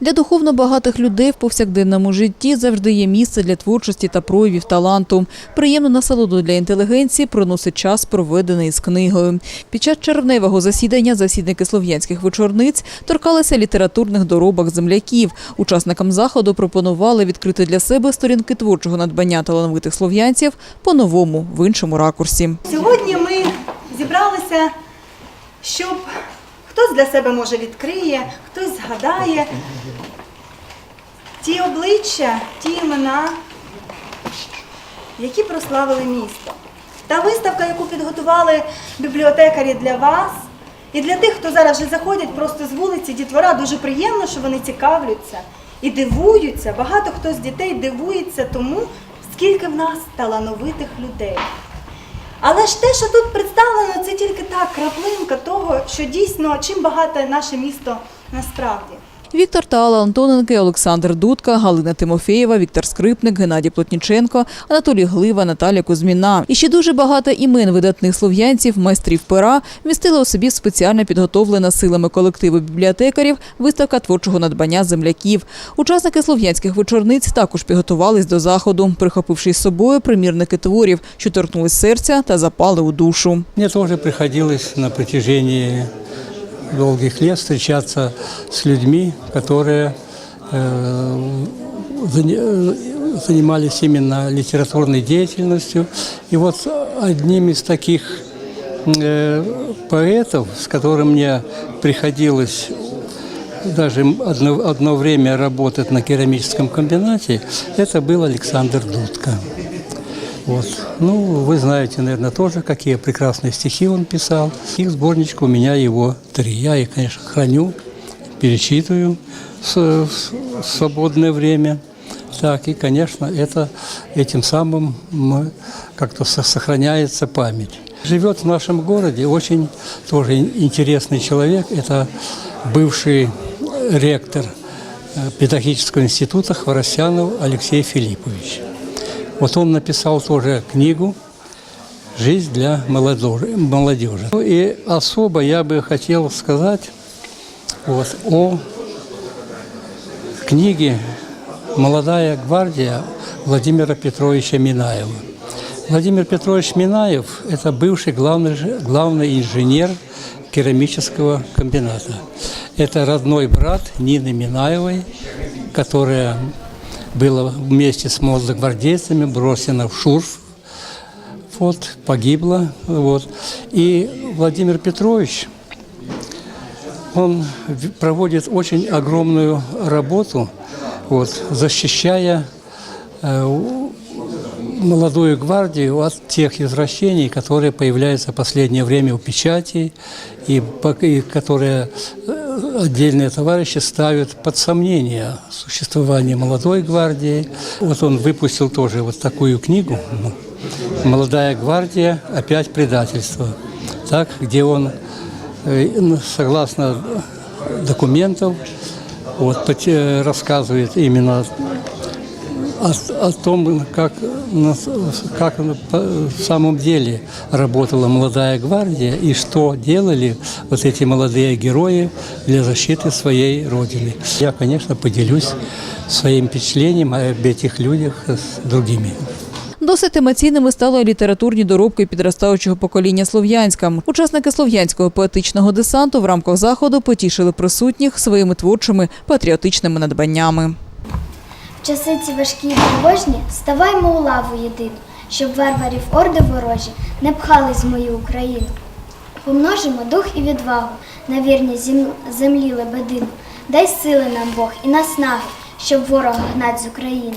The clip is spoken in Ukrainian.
Для духовно багатих людей в повсякденному житті завжди є місце для творчості та проявів таланту. Приємну насолоду для інтелігенції приносить час, проведений з книгою. Під час червневого засідання засідники слов'янських вечорниць торкалися літературних доробок земляків. Учасникам заходу пропонували відкрити для себе сторінки творчого надбання талановитих слов'янців по-новому, в іншому ракурсі. Сьогодні ми зібралися, щоб хтось для себе може відкриє, хтось згадає ті обличчя, ті імена, які прославили місто. Та виставка, яку підготували бібліотекарі для вас, і для тих, хто зараз вже заходять просто з вулиці, дітвора, дуже приємно, що вони цікавляться і дивуються. Багато хто з дітей дивується тому, скільки в нас талановитих людей. Але ж те, що тут представлено, це тільки та краплинка того, що дійсно чим багате наше місто насправді. Віктор та Алла Антоненки, Олександр Дудка, Галина Тимофєєва, Віктор Скрипник, Геннадій Плотніченко, Анатолій Глива, Наталя Кузьміна. І ще дуже багато імен видатних слов'янців, майстрів пера містила у собі спеціально підготовлена силами колективу бібліотекарів виставка творчого надбання земляків. Учасники слов'янських вечорниць також підготувались до заходу, прихопивши з собою примірники творів, що торкнулись серця та запали у душу. Мне тоже приходилось на протяжении долгих лет встречаться с людьми, которые э, зани- э, занимались именно литературной деятельностью. И вот одним из таких э, поэтов, с которым мне приходилось даже одно, одно время работать на керамическом комбинате, это был Александр Дудко. Вот. Ну, вы знаете, наверное, тоже, какие прекрасные стихи он писал. Их сборничка у меня его три. Я их, конечно, храню, перечитываю в, свободное время. Так, и, конечно, это этим самым мы- как-то со- сохраняется память. Живет в нашем городе очень тоже ин- интересный человек. Это бывший ректор э, педагогического института Хворостянов Алексей Филиппович. Вот он написал тоже книгу «Жизнь для молодежи». молодежи». Ну и особо я бы хотел сказать вот, о книге «Молодая гвардия» Владимира Петровича Минаева. Владимир Петрович Минаев – это бывший главный, главный инженер керамического комбината. Это родной брат Нины Минаевой, которая была вместе с молодогвардейцами брошена в Шурф, вот, погибла. Вот. И Владимир Петрович, он проводит очень огромную работу, вот, защищая э, молодую гвардию от тех извращений, которые появляются в последнее время у печати, и, и которые э, отдельные товарищи ставят под сомнение существование молодой гвардии. Вот он выпустил тоже вот такую книгу ну, «Молодая гвардия. Опять предательство», так, где он, э, ну, согласно документов, вот, пот- э, рассказывает именно о, о том, как, на- как на- по- в самом деле работала молодая гвардия и что делали вот эти молодые герои для защиты своей родины. Я, конечно, поделюсь своим впечатлением об этих людях с другими. Досить емоційними стали літературні доробки підростаючого покоління Слов'янська. Учасники слов'янського поетичного десанту в рамках заходу потішили присутніх своїми творчими патріотичними надбаннями. Часи ці важкі і тривожні ставаймо у лаву єдину, щоб варварів орди ворожі не пхались в мою Україну. Помножимо дух і відвагу на вірні зем- землі лебедину. Дай сили нам Бог і наснаги, щоб ворога гнать з України.